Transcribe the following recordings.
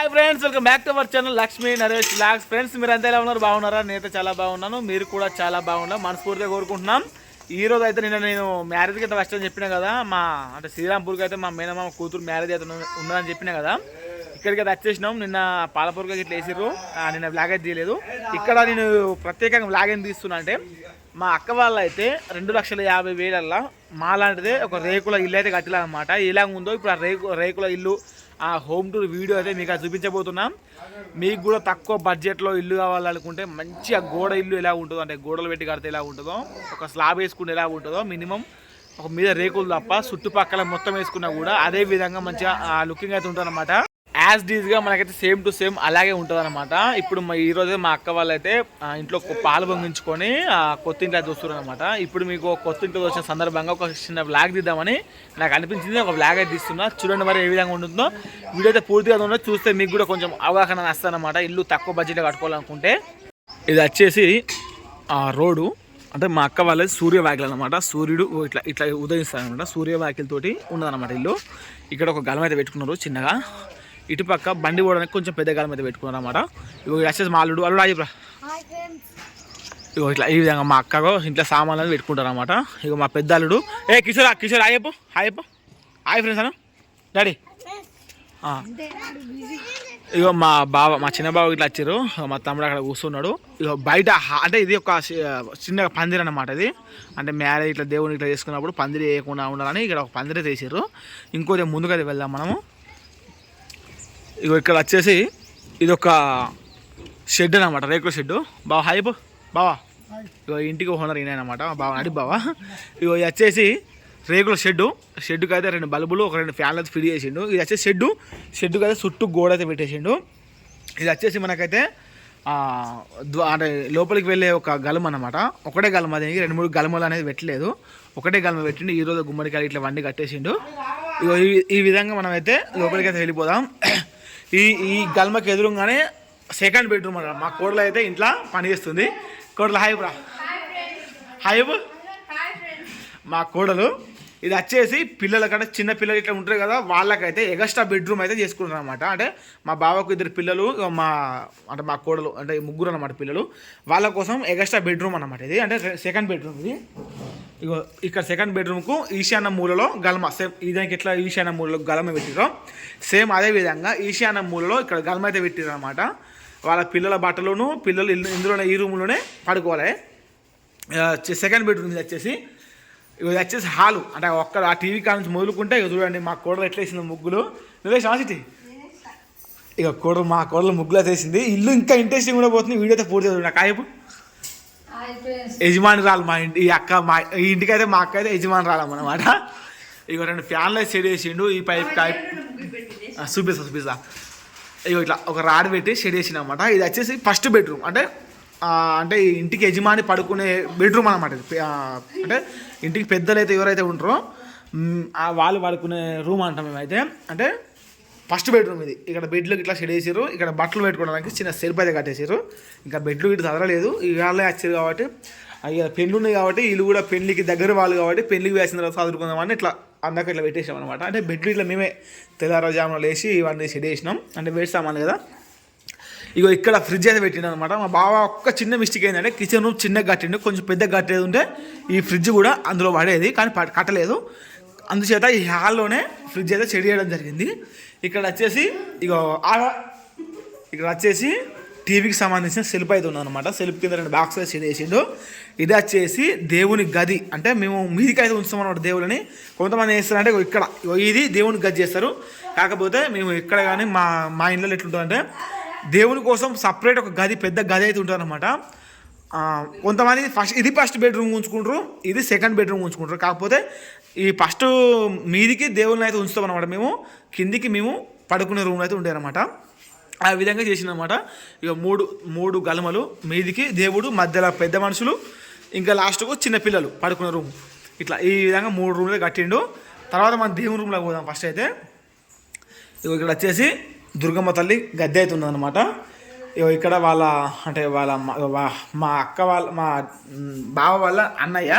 Hi friends welcome back to our channel Lakshmi Naresh lakhs friends మీరు అంతా ఎలా ఉన్నారు? బాగున్నారా? నేనైతే చాలా బాగున్నాను. మీరు కూడా చాలా బాగున్నారు మనస్ఫూర్తిగా కోరుకుంటున్నాం. ఈ రోజు అయితే నిన్న నేను మ్యారేజ్కి అయితే ఫస్ట్ అని చెప్పినా కదా మా అంటే శ్రీరాంపూర్కి అయితే మా మేనమామ కూతురు మ్యారేజ్ అయితే ఉన్నదని చెప్పినా కదా ఇక్కడికి అయితే వచ్చేసినాం. నిన్న పాలపూర్కి ఇట్లా వేసిర్రు నిన్న బ్లాగ్ అయితే తీయలేదు. ఇక్కడ నేను ప్రత్యేకంగా బ్లాగ్ ఏం తీస్తున్నా అంటే మా అక్క వాళ్ళు అయితే రెండు లక్షల యాభై వేలల్లో మా లాంటిదే ఒక రేకుల ఇల్లు అయితే కట్టాలన్నమాట ఎలా ఉందో ఇప్పుడు ఆ రేకు రేకుల ఇల్లు ఆ హోమ్ టూర్ వీడియో అయితే మీకు అది చూపించబోతున్నాం. మీకు కూడా తక్కువ బడ్జెట్లో ఇల్లు కావాలనుకుంటే మంచిగా గోడ ఇల్లు ఎలా ఉంటుందో అంటే గోడలు పెట్టి కడితే ఎలా ఉంటుందో ఒక స్లాబ్ వేసుకుంటే ఎలా ఉంటుందో మినిమం ఒక మీద రేకులు తప్ప చుట్టుపక్కల మొత్తం వేసుకున్నా కూడా అదే విధంగా మంచిగా లుకింగ్ అయితే ఉంటుంది అనమాట యాజ్ డీజ్గా మనకైతే సేమ్ టు సేమ్ అలాగే ఉంటుంది అనమాట ఇప్పుడు మా ఈ రోజే మా అక్క వాళ్ళు అయితే ఇంట్లో పాలు పొంగించుకొని కొత్త ఇంట్లో చూస్తున్నారు అనమాట ఇప్పుడు మీకు కొత్త ఇంట్లో వచ్చిన సందర్భంగా ఒక చిన్న బ్లాగ్ తీద్దామని నాకు అనిపించింది. ఒక బ్లాగ్ అయితే తీస్తున్నా. చూడండి మరి ఏ విధంగా ఉంటుందో. వీడియో అయితే పూర్తిగా ఉందో చూస్తే మీకు కూడా కొంచెం అవగాహన వస్తుందన్నమాట. ఇల్లు తక్కువ బడ్జెట్లో కట్టుకోవాలనుకుంటే. ఇది వచ్చేసి ఆ రోడ్డు. అంటే మా అక్క వాళ్ళది సూర్యవాకిల్ అనమాట సూర్యుడు ఇట్లా ఇట్లా ఉదయిస్తారనమాట సూర్య వాకిలతోటి ఉన్నదన్నమాట ఇల్లు. ఇక్కడ ఒక గలం అయితే పెట్టుకున్నారు చిన్నగా. ఇటుపక్క బండి పోవడానికి కొంచెం పెద్ద గలం అయితే పెట్టుకున్నారు అనమాట ఇగో వచ్చేసి మా అల్లుడు అల్లుడు ఆగిరా ఇగో ఇట్లా ఈ విధంగా మా అక్కగో ఇంట్లో సామాన్లు అనేది పెట్టుకుంటారు అనమాట ఇగో మా పెద్ద అల్లుడు. ఏ కిషోర్ కిషోర్ ఆయప్ప హాయప్ప హాయ్ ఫ్రెండ్స్ అన్న? డాడీ ఇగో మా బావ మా చిన్న బావ ఇట్లా వచ్చారు మా తమ్ముడు అక్కడ కూర్చున్నాడు. ఇగో బయట అంటే ఇది ఒక చిన్న పందిరి అన్నమాట ఇది. అంటే మ్యారేజ్ ఇట్లా దేవుని ఇట్లా చేసుకున్నప్పుడు పందిరి వేయకుండా ఉండాలని ఇక్కడ ఒక పందిరి తీసారు ముందుకు అయితే వెళ్దాం మనము. ఇగో ఇక్కడ వచ్చేసి ఇది ఒక షెడ్ అనమాట రేకుల షెడ్ బావ హాయ్ బావా. ఇగో ఇంటికి ఓనర్ ఈయన అనమాట బావ అడి బావా. ఇగో ఇది వచ్చేసి రేకుల షెడ్డు. షెడ్కి అయితే రెండు బల్బులు ఒక రెండు ఫ్యాన్లు అయితే ఫిట్ చేసిండు. ఇది వచ్చేసి షెడ్డు. షెడ్కి అయితే చుట్టూ గోడ అయితే పెట్టేసిండు. ఇది వచ్చేసి మనకైతే అంటే లోపలికి వెళ్ళే ఒక గలం అనమాట ఒకటే గలం అది రెండు మూడు గలమలు అనేది పెట్టలేదు. ఒకటే గలమ పెట్టిండు ఈ గుమ్మడికాయలు ఇట్లా వండి కట్టేసిండు. ఇగో ఈ- విధంగా మనమైతే లోపలికి అయితే వెళ్ళిపోదాం. ఈ ఈ గల్మకి ఎదురుగానే సెకండ్ బెడ్రూమ్ అన్నమాట. మా కోడలు అయితే ఇంట్లో పని చేస్తుంది. కోడలు హాయ్ బ్రా. హాయ్ మా కోడలు ఇది వచ్చేసి పిల్లల కంటే చిన్న పిల్లలు ఇట్లా ఉంటారు కదా వాళ్ళకైతే ఎగస్ట్రా బెడ్రూమ్ అయితే చేసుకుంటారు అనమాట అంటే మా బావకు ఇద్దరు పిల్లలు మా అంటే మా కోడలు అంటే ముగ్గురు అనమాట పిల్లలు. వాళ్ళ కోసం ఎగస్ట్రా బెడ్రూమ్ అనమాట ఇది. అంటే సెకండ్ బెడ్రూమ్ ఇది. ఇగో ఇక్కడ సెకండ్ బెడ్రూమ్కు ఈశాన్య మూలలో గల్మ సేమ్ ఇదానికి ఎట్లా ఈశాన్య మూలలో గలమ పెట్టిరో సేమ్ అదే విధంగా ఈశాన్య మూలలో ఇక్కడ గల్మ అయితే పెట్టిరు అనమాట వాళ్ళ పిల్లల బట్టలోను పిల్లలు ఇందులోనే ఈ రూమ్లోనే పడుకోవాలి. సెకండ్ బెడ్రూమ్ వచ్చేసి ఇది వచ్చేసి హాలు. అంటే ఒక్క ఆ టీవీ కాడ నుంచి మొదలుకుంటే ఇక చూడండి మా కోడలు ఎట్లా వేసింది ముగ్గులు. నువ్వే శాసిటీ ఇక కోడలు మా కోడలు ముగ్గులు వేసింది. ఇల్లు ఇంకా ఇంట్రెస్టింగ్ కూడా పోతుంది. వీడియో అయితే పూర్తి చూడండి కాయపు యజమాని రాలు మా ఇంటి ఈ అక్క మా ఈ ఇంటికి అయితే మా అక్క అయితే యజమాని రాలన్నమాట ఇక రెండు ఫ్యాన్లు అయితే షెడ్ వేసిండు ఈ పైప్ చూపిస్తా చూపిస్తా. ఇగో ఇట్లా ఒక రాడ్ పెట్టి షెడ్ అనమాట ఇది వచ్చేసి ఫస్ట్ బెడ్రూమ్. అంటే అంటే ఈ ఇంటికి యజమాని పడుకునే బెడ్రూమ్ అనమాట ఇది. అంటే ఇంటికి పెద్దలు అయితే ఎవరైతే ఉంటారో వాళ్ళు పడుకునే రూమ్ అంటాం మేమైతే. అంటే ఫస్ట్ బెడ్రూమ్ ఇది. ఇక్కడ బెడ్లు ఇట్లా షెడ్ వేసారు ఇక్కడ బట్టలు పెట్టుకోవడానికి చిన్న సెల్ఫ్ అయితే కట్టేసారు ఇంకా బెడ్లు ఇటు చదరలేదు ఇవాళ వచ్చారు కాబట్టి ఇక పెళ్ళి ఉన్నాయి కాబట్టి వీళ్ళు కూడా పెళ్ళికి దగ్గర వాళ్ళు కాబట్టి పెళ్ళికి వేసిన తర్వాత చదువుకుందామని ఇట్లా అందాక ఇట్లా పెట్టేసాం అనమాట అంటే బెడ్లు ఇట్లా మేమే తెల్లారజామున లేచి ఇవన్నీ షెడ్ వేసినాం అంటే వేడి సామాన్లు కదా. ఇగో ఇక్కడ ఫ్రిడ్జ్ అయితే పెట్టిండు అనమాట మా బావ ఒక్క చిన్న మిస్టేక్ ఏంటంటే కిచెన్ రూమ్ చిన్నగా కట్టిండు. కొంచెం పెద్దగా కట్టేది ఉంటే ఈ ఫ్రిడ్జ్ కూడా అందులో పడేది. కానీ కట్టలేదు. అందుచేత ఈ హాల్లోనే ఫ్రిడ్జ్ అయితే చెడి చేయడం జరిగింది. ఇక్కడ వచ్చేసి ఇక ఇక్కడ వచ్చేసి టీవీకి సంబంధించిన సెల్ఫ్ అయితే ఉందన్నమాట. సెల్ఫ్ కింద రెండు బాక్స్ అయితే సెట్ చేసిండు. ఇది వచ్చేసి దేవుని గది. అంటే మేము మీదికి అయితే ఉంచుతాం అన్నమాట దేవులని కొంతమంది చేస్తారంటే ఇక్కడ ఇది దేవుని గది చేస్తారు. కాకపోతే మేము ఇక్కడ కానీ మా మా ఇంట్లో ఎట్లుంటుందంటే దేవుని కోసం సపరేట్ ఒక గది పెద్ద గది అయితే ఉంటుంది అనమాట కొంతమంది ఫస్ట్ ఇది ఫస్ట్ బెడ్రూమ్ ఉంచుకుంటారు. ఇది సెకండ్ బెడ్రూమ్ ఉంచుకుంటారు. కాకపోతే ఈ ఫస్ట్ మీదికి దేవుళ్ళని అయితే ఉంచుతాం అనమాట మేము. కిందికి మేము పడుకునే రూమ్లో అయితే ఉంటాయి అనమాట ఆ విధంగా చేసినమాట ఇక మూడు మూడు గలమలు మీదికి దేవుడు మధ్యలో పెద్ద మనుషులు ఇంకా లాస్ట్కు చిన్న పిల్లలు పడుకునే రూమ్. ఇట్లా ఈ విధంగా మూడు రూమ్లు కట్టిండు. తర్వాత మన దేవుని రూమ్లోకి పోదాం ఫస్ట్ అయితే. ఇగో ఇక్కడ వచ్చేసి దుర్గమ్మ తల్లి గద్దె అయితే ఉందన్నమాట ఇగో ఇక్కడ వాళ్ళ అంటే వాళ్ళ మా- అక్క వాళ్ళ మా బావ వాళ్ళ అన్నయ్య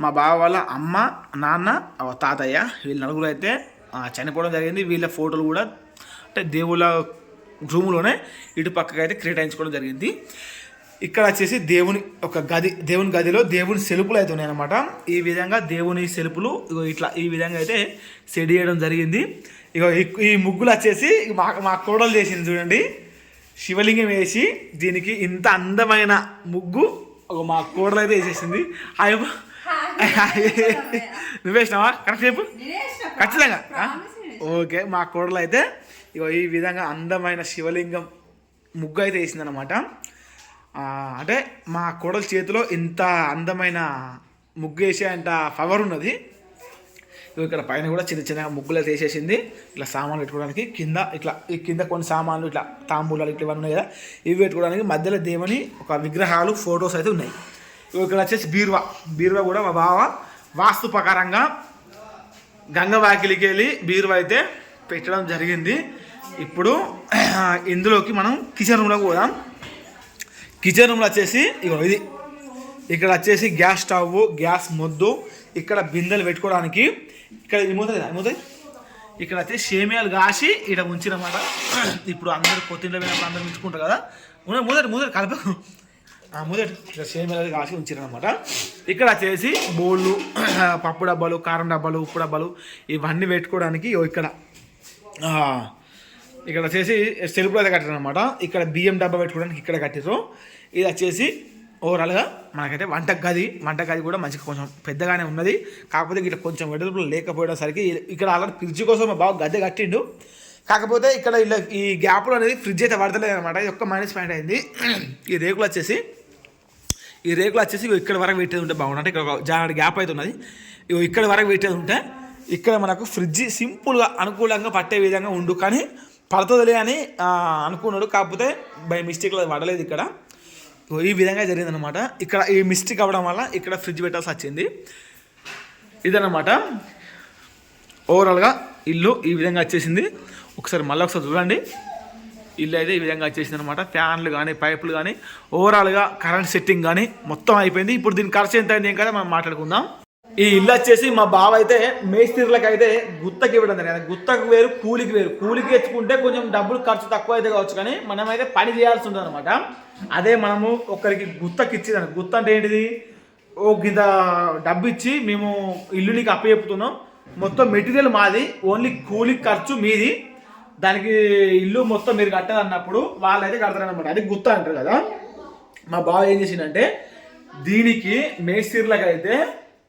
మా బావ వాళ్ళ అమ్మ నాన్న తాతయ్య వీళ్ళ నలుగురు అయితే చనిపోవడం జరిగింది. వీళ్ళ ఫోటోలు కూడా అంటే దేవుళ్ళ రూములోనే ఇటు పక్కకి అయితే కేటాయించుకోవడం జరిగింది. ఇక్కడ వచ్చేసి దేవుని ఒక గది దేవుని గదిలో దేవుని సెలుపులు అయితే ఉన్నాయన్నమాట. ఈ విధంగా దేవుని సెలుపులు ఇట్లా ఈ విధంగా అయితే సెట్ చేయడం జరిగింది. ఇగో ఈ- ఈ ముగ్గులు వచ్చేసి మా మా కోడలు చేసింది చూడండి. శివలింగం వేసి దీనికి ఇంత అందమైన ముగ్గు ఒక మా కోడలు అయితే వేసేసింది. అయ్యో నువ్వు వేసినావా కరెక్ట్ చెప్పు. ఖచ్చితంగా? ఓకే మా కోడలు అయితే ఇగో ఈ విధంగా అందమైన శివలింగం ముగ్గు అయితే వేసిందనమాట అంటే మా కోడల చేతిలో ఇంత అందమైన ముగ్గు వేసే అంత పవర్ ఉన్నది. ఇక్కడ పైన కూడా చిన్న చిన్న ముగ్గులు అయితే వేసేసింది. ఇట్లా సామాన్లు పెట్టుకోవడానికి కింద ఇట్లా ఈ కింద కొన్ని సామాన్లు ఇట్లా తాంబూలాలు ఇట్లా ఇవన్నీ ఉన్నాయి కదా ఇవి పెట్టుకోవడానికి మధ్యలో దేవుని ఒక విగ్రహాలు ఫొటోస్ అయితే ఉన్నాయి. ఇక్కడ వచ్చేసి బీరువా. బీరువా కూడా మా బావ వాస్తు ప్రకారంగా గంగ వాకిలికి వెళ్ళి బీరువా అయితే పెట్టడం జరిగింది. ఇప్పుడు ఇందులోకి మనం కిచెన్ రూమ్లోకి పోదాం. కిచెన్ రూమ్లో వచ్చేసి ఇగో ఇది. ఇక్కడ వచ్చేసి గ్యాస్ స్టవ్ గ్యాస్ మొద్దు ఇక్కడ బిందెలు పెట్టుకోవడానికి ఇక్కడ ఏమవుతుంది ఏమవుతుంది ఇక్కడ వచ్చేసి సేమియాలు కాసి ఇక్కడ ఉంచినమాట ఇప్పుడు అందరు కొత్తిమీర పోయినప్పుడు అందరు ఉంచుకుంటారు కదా. మూదటి ముందర కలప మొదటి సేమ్ అనేది కాసి ఉంచారనమాట ఇక్కడ వచ్చేసి బోళ్ళు పప్పు డబ్బాలు కారం డబ్బాలు ఉప్పు డబ్బాలు ఇవన్నీ పెట్టుకోవడానికి ఇక్కడ. ఇక్కడ వచ్చేసి సెల్ఫ్లో అయితే కట్టారనమాట ఇక్కడ బియ్యం డబ్బా పెట్టుకోవడానికి ఇక్కడ కట్టారు ఇది వచ్చేసి ఓవరాల్గా మనకైతే వంట గది వంట గది కూడా మంచిగా కొంచెం పెద్దగానే ఉన్నది. కాకపోతే ఇక్కడ కొంచెం వెడల్పులు లేకపోయేసరికి ఇక్కడ ఆల్రెడీ ఫ్రిడ్జ్ కోసం మా గద్దె కట్టిండు. కాకపోతే ఇక్కడ ఇలా ఈ గ్యాప్లో అనేది ఫ్రిడ్జ్ అయితే పడతలేదు అనమాట ఇది ఒక్క మైనస్ పాయింట్ అయింది. ఈ రేకులు వచ్చేసి ఈ రేకులు వచ్చేసి ఇగో ఇక్కడ వరకు పెట్టేది ఉంటే బాగుంటుంది అంటే ఇక్కడ ఒక జాడ గ్యాప్ అయితే ఉన్నది. ఇగో ఇక్కడ వరకు పెట్టేది ఉంటే ఇక్కడ మనకు ఫ్రిడ్జ్ సింపుల్గా అనుకూలంగా పట్టే విధంగా ఉండు. కానీ పడుతుందిలే అని అనుకున్నాడు. కాకపోతే బై మిస్టేక్లో అది పడలేదు ఇక్కడ. ఈ విధంగా జరిగిందనమాట ఇక్కడ ఈ మిస్టేక్ అవ్వడం వల్ల ఇక్కడ ఫ్రిడ్జ్ పెట్టాల్సి వచ్చింది. ఇదనమాట ఓవరాల్గా ఇల్లు ఈ విధంగా వచ్చేసింది. ఒకసారి మళ్ళీ ఒకసారి చూడండి. ఇల్లు అయితే ఈ విధంగా వచ్చేసింది అనమాట ఫ్యాన్లు కానీ పైపులు కానీ ఓవరాల్గా కరెంట్ సెట్టింగ్ కానీ మొత్తం అయిపోయింది. ఇప్పుడు దీని ఖర్చు ఎంత అయింది ఏం కదా మనం మాట్లాడుకుందాం. ఈ ఇల్లు వచ్చేసి మా బావ అయితే మేస్త్రీలకు అయితే గుత్తకి ఇవ్వడం జరిగింది. గుత్తకు వేరు కూలికి వేరు. కూలికి తెచ్చుకుంటే కొంచెం డబ్బులు ఖర్చు తక్కువ అయితే కావచ్చు కానీ మనమైతే పని చేయాల్సి ఉంటుంది అనమాట అదే మనము ఒకరికి గుత్తకి ఇచ్చేదాన్ని గుత్త అంటే ఏంటిది? ఓ గింత డబ్బు ఇచ్చి మేము ఇల్లు నీకు అప్పచెప్పుతున్నాం. మొత్తం మెటీరియల్ మాది. ఓన్లీ కూలి ఖర్చు మీది. దానికి ఇల్లు మొత్తం మీరు కట్టాలన్నప్పుడు వాళ్ళైతే కడతారనమాట అది గుత్త అంటారు కదా. మా బావ ఏం చేసిందంటే దీనికి మేస్త్రీలకు అయితే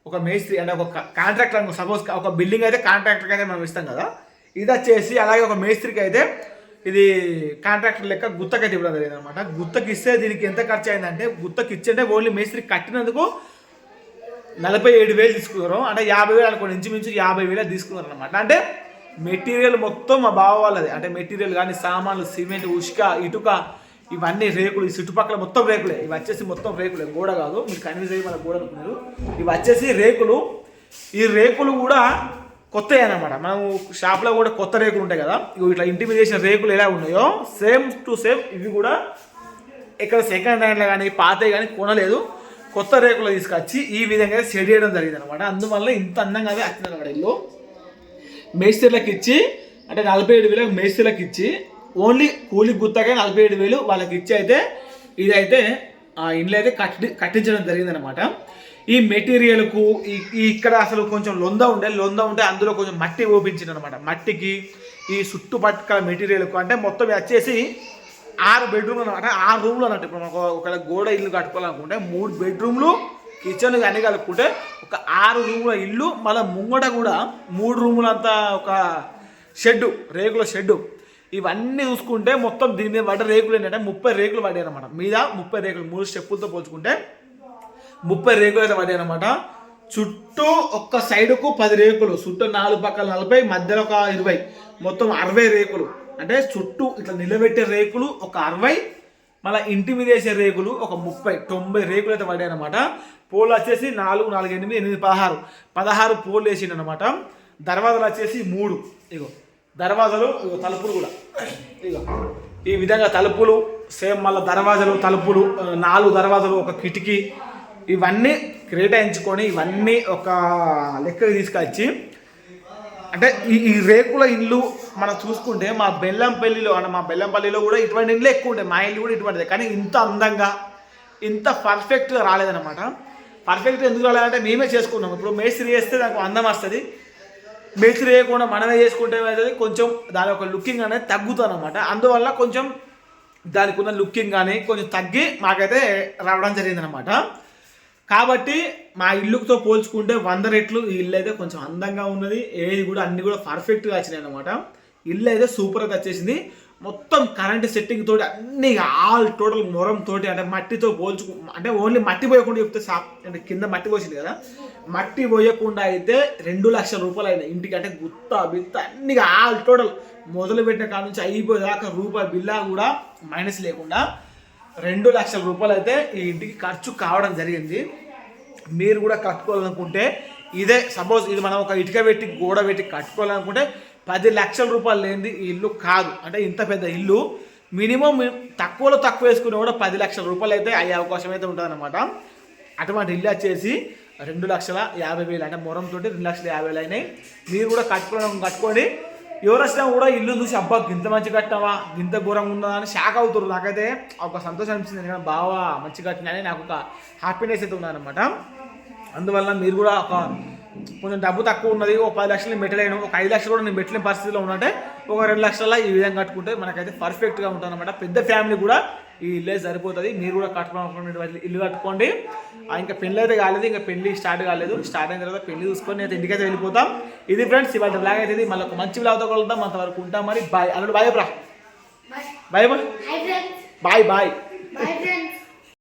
ఒక మేస్త్రి అంటే ఒక కాంట్రాక్టర్ సపోజ్ ఒక బిల్డింగ్ అయితే కాంట్రాక్టర్కి అయితే మనం ఇస్తాం కదా. ఇది వచ్చేసి అలాగే ఒక మేస్త్రికి అయితే ఇది కాంట్రాక్టర్ లెక్క గుత్తకైతే ఇవ్వడం జరిగింది అనమాట గుత్తకి ఇస్తే దీనికి ఎంత ఖర్చు అయిందంటే గుత్తకి ఇచ్చంటే ఓన్లీ మేస్త్రి కట్టినందుకు నలభై ఏడు వేలు తీసుకున్నారు. అంటే యాభై వేలు అనుకోండి ఇంచుమించు యాభై వేలు తీసుకున్నారు అనమాట అంటే మెటీరియల్ మొత్తం మా బావ వాళ్ళది. అంటే మెటీరియల్ కానీ సామాన్లు సిమెంట్ ఉష్క ఇటుక ఇవన్నీ రేకులు ఈ చుట్టుపక్కల మొత్తం రేకులే. ఇవి వచ్చేసి మొత్తం రేకులే. గోడ కాదు మీరు కన్విన్స్ అయ్యి మన గోడ అనుకున్నారు. ఇవి వచ్చేసి రేకులు. ఈ రేకులు కూడా కొత్తవి అనమాట మనం షాప్లో కూడా కొత్త రేకులు ఉంటాయి కదా. ఇవి ఇట్లా ఇంటి మీద చేసిన రేకులు ఎలా ఉన్నాయో సేమ్ టు సేమ్ ఇవి కూడా ఇక్కడ సెకండ్ హ్యాండ్లో కానీ పాతవి కానీ కొనలేదు. కొత్త రేకులు తీసుకొచ్చి ఈ విధంగా సెట్ చేయడం జరిగింది అనమాట అందువల్ల ఇంత అందంగా అయితే వచ్చింది అనమాట ఇల్లు. మేస్త్రీలకు ఇచ్చి అంటే నలభై ఏడు వేలకు మేస్త్రీలకు ఇచ్చి ఓన్లీ కూలి గుత్తగా నలభై ఏడు వేలు వాళ్ళకి ఇచ్చి అయితే ఇదైతే ఆ ఇండ్లు అయితే కట్టి కట్టించడం జరిగిందనమాట ఈ మెటీరియల్కు ఈ ఇక్కడ అసలు కొంచెం లొంద ఉండే లొంద ఉంటే అందులో కొంచెం మట్టి ఓపించింది అనమాట మట్టికి ఈ చుట్టుపక్కల మెటీరియల్కు అంటే మొత్తం వచ్చేసి ఆరు బెడ్రూమ్లు అనమాట ఆరు రూమ్లు అన్నట్టు. ఇప్పుడు మనకు ఒకవేళ గోడ ఇల్లు కట్టుకోవాలనుకుంటే మూడు బెడ్రూమ్లు కిచెన్ అన్ని కలుపుకుంటే ఒక ఆరు రూముల ఇల్లు మళ్ళీ ముంగట కూడా మూడు రూములంతా ఒక షెడ్డు రేకుల షెడ్డు. ఇవన్నీ చూసుకుంటే మొత్తం దీని మీద పడ్డ రేకులు ఏంటంటే ముప్పై రేకులు పడ్డాయి అనమాట మీద ముప్పై రేకులు మూడు స్టెప్పులతో పోల్చుకుంటే ముప్పై రేకులు అయితే పడ్డాయి అనమాట చుట్టూ ఒక్క సైడుకు పది రేకులు చుట్టూ నాలుగు పక్కల నలభై మధ్యలో ఒక ఇరవై. మొత్తం అరవై రేకులు. అంటే చుట్టూ ఇట్లా నిలబెట్టే రేకులు ఒక అరవై మళ్ళీ ఇంటి మీద వేసే రేకులు ఒక ముప్పై తొంభై రేకులు అయితే పడ్డాయి అనమాట పోలు వచ్చేసి నాలుగు నాలుగు ఎనిమిది ఎనిమిది పదహారు. పదహారు పోలు వేసిండు అనమాట దర్వాజాలు వచ్చేసి మూడు. ఇగో దర్వాజాలు ఇగో తలుపులు కూడా. ఇగో ఈ విధంగా తలుపులు సేమ్ మళ్ళీ దర్వాజాలు తలుపులు నాలుగు దర్వాజాలు ఒక కిటికీ. ఇవన్నీ కేటాయించుకొని ఇవన్నీ ఒక లెక్కకి తీసుకొచ్చి అంటే ఈ ఈ రేకుల ఇల్లు మనం చూసుకుంటే మా బెల్లంపల్లిలో అంటే మా బెల్లంపల్లిలో కూడా ఇటువంటి ఇండ్లు ఎక్కువ ఉంటాయి. మా ఇల్లు కూడా ఇటువంటిదే. కానీ ఇంత అందంగా ఇంత పర్ఫెక్ట్గా రాలేదన్నమాట. పర్ఫెక్ట్గా ఎందుకు రాలేదంటే మేమే చేసుకున్నాం ఇప్పుడు మేస్త్రి చేస్తే నాకు అందం వస్తుంది. మేస్త్రి చేయకుండా మనమే చేసుకుంటే ఏమవుతుంది? కొంచెం దాని యొక్క లుకింగ్ అనేది తగ్గుతుంది అనమాట అందువల్ల కొంచెం దానికి ఉన్న లుకింగ్ కానీ కొంచెం తగ్గి మాకైతే రావడం జరిగిందనమాట కాబట్టి మా ఇల్లుతో పోల్చుకుంటే వంద రెట్లు ఈ ఇల్లు అయితే కొంచెం అందంగా ఉన్నది. ఏది కూడా అన్ని కూడా పర్ఫెక్ట్గా వచ్చినాయి అనమాట ఇల్లు అయితే సూపర్గా వచ్చేసింది మొత్తం కరెంట్ సెట్టింగ్ తోటి అన్ని ఆల్ టోటల్ మొరం తోటి అంటే మట్టితో పోల్చుకు అంటే ఓన్లీ మట్టి పోయకుండా చెప్తే సా అంటే కింద మట్టి పోసింది కదా. మట్టి పోయకుండా అయితే రెండు లక్షల రూపాయలు అయినాయి. ఇంటికి అంటే గుత్త బిత్త అన్ని ఆల్ టోటల్ మొదలు పెట్టిన కాడ నుంచి అయిపోయేదాకా రూపాయి బిల్లా కూడా మైనస్ లేకుండా రెండు లక్షల రూపాయలు అయితే ఈ ఇంటికి ఖర్చు కావడం జరిగింది. మీరు కూడా కట్టుకోవాలనుకుంటే ఇదే సపోజ్ ఇది మనం ఒక ఇటుక పెట్టి గోడ పెట్టి కట్టుకోవాలనుకుంటే పది లక్షల రూపాయలు లేనిది ఈ ఇల్లు కాదు. అంటే ఇంత పెద్ద ఇల్లు. మినిమం తక్కువలో తక్కువ వేసుకునే కూడా పది లక్షల రూపాయలు అయితే అయ్యే అవకాశం అయితే ఉంటుందన్నమాట. అటువంటి ఇల్లు వచ్చేసి రెండు లక్షల యాభై వేలు. అంటే మొరంతో రెండు లక్షల యాభై వేలు అయినాయి. మీరు కూడా కట్టుకోవడం కట్టుకొని ఎవరు వచ్చినా కూడా ఇల్లు చూసి అబ్బా గింత మంచి కట్టావా గింత ఘోరంగా ఉన్నదా అని షాక్ అవుతారు. నాకైతే ఒక సంతోషం అనిపిస్తుంది. ఎందుకంటే బావా మంచి కట్టినని నాకు ఒక హ్యాపీనెస్ అయితే ఉన్నదన్నమాట అందువల్ల మీరు కూడా ఒక కొంచెం డబ్బు తక్కువ ఉన్నది ఒక పది లక్షలు నేను పెట్టలేను ఒక ఐదు లక్షలు కూడా నేను పెట్టలేని పరిస్థితిలో ఉన్నంటే ఒక రెండు లక్షల ఈ విధంగా కట్టుకుంటే మనకైతే పర్ఫెక్ట్గా ఉంటుంది అనమాట పెద్ద ఫ్యామిలీ కూడా ఈ ఇల్లే సరిపోతుంది. మీరు కూడా కట్టుకోవాలనుకునే ఇల్లు కట్టుకోండి. ఇంకా పెళ్ళి అయితే కాలేదు ఇంకా పెళ్ళి స్టార్ట్ కాలేదు. స్టార్ట్ అయిన తర్వాత పెళ్ళి చూసుకొని అయితే ఇంటికైతే వెళ్ళిపోతాం. ఇది ఫ్రెండ్స్ ఇవాళ బ్లాగ్ అయితే ఇది. మళ్ళీ ఒక మంచి బ్లాగ్తో కలుద్దాం. అంతవరకు ఉంటాం మరి. బాయ్ అల్లుడు బాయ్ బ్రా బాయ్ బాయ్. Bye bye.